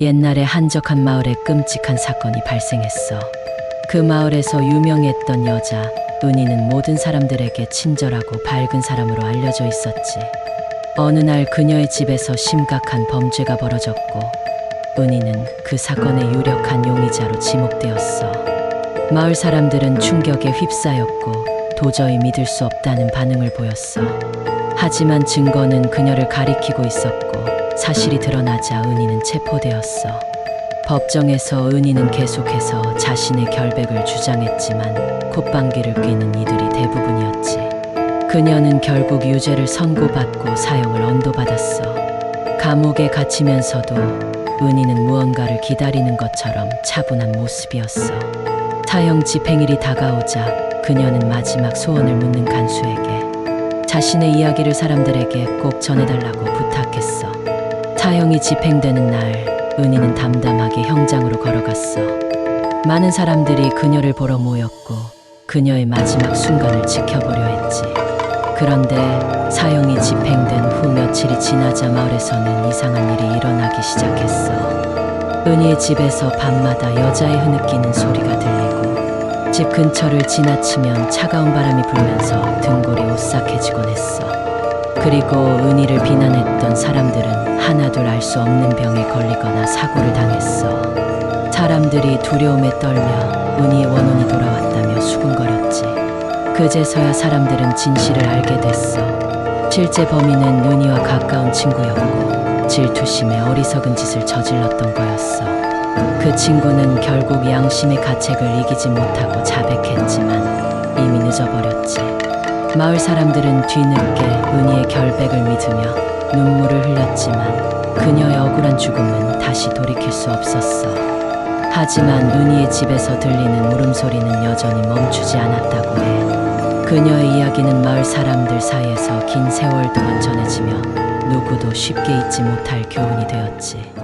옛날에 한적한 마을에 끔찍한 사건이 발생했어. 그 마을에서 유명했던 여자 은희는 모든 사람들에게 친절하고 밝은 사람으로 알려져 있었지. 어느 날 그녀의 집에서 심각한 범죄가 벌어졌고 은희는 그 사건의 유력한 용의자로 지목되었어. 마을 사람들은 충격에 휩싸였고 도저히 믿을 수 없다는 반응을 보였어. 하지만 증거는 그녀를 가리키고 있었고 사실이 드러나자 은희는 체포되었어. 법정에서 은희는 계속해서 자신의 결백을 주장했지만 콧방귀를 뀌는 이들이 대부분이었지. 그녀는 결국 유죄를 선고받고 사형을 언도받았어. 감옥에 갇히면서도 은희는 무언가를 기다리는 것처럼 차분한 모습이었어. 사형 집행일이 다가오자 그녀는 마지막 소원을 묻는 간수에게 자신의 이야기를 사람들에게 꼭 전해달라고 부탁했어. 사형이 집행되는 날, 은희는 담담하게 형장으로 걸어갔어. 많은 사람들이 그녀를 보러 모였고, 그녀의 마지막 순간을 지켜보려 했지. 그런데 사형이 집행된 후 며칠이 지나자 마을에서는 이상한 일이 일어나기 시작했어. 은희의 집에서 밤마다 여자의 흐느끼는 소리가 들리고, 집 근처를 지나치면 차가운 바람이 불면서 등골이 오싹해지곤 했어. 그리고 은희를 비난했던 사람들은 하나둘 알 수 없는 병에 걸리거나 사고를 당했어. 사람들이 두려움에 떨며 은희의 원혼이 돌아왔다며 수군거렸지. 그제서야 사람들은 진실을 알게 됐어. 실제 범인은 은희와 가까운 친구였고 질투심에 어리석은 짓을 저질렀던 거였어. 그 친구는 결국 양심의 가책을 이기지 못하고 자백했지만 이미 늦어버렸지. 마을 사람들은 뒤늦게 결백을 믿으며 눈물을 흘렸지만 그녀의 억울한 죽음은 다시 돌이킬 수 없었어. 하지만 은희의 집에서 들리는 울음소리는 여전히 멈추지 않았다고 해. 그녀의 이야기는 마을 사람들 사이에서 긴 세월 동안 전해지며 누구도 쉽게 잊지 못할 교훈이 되었지.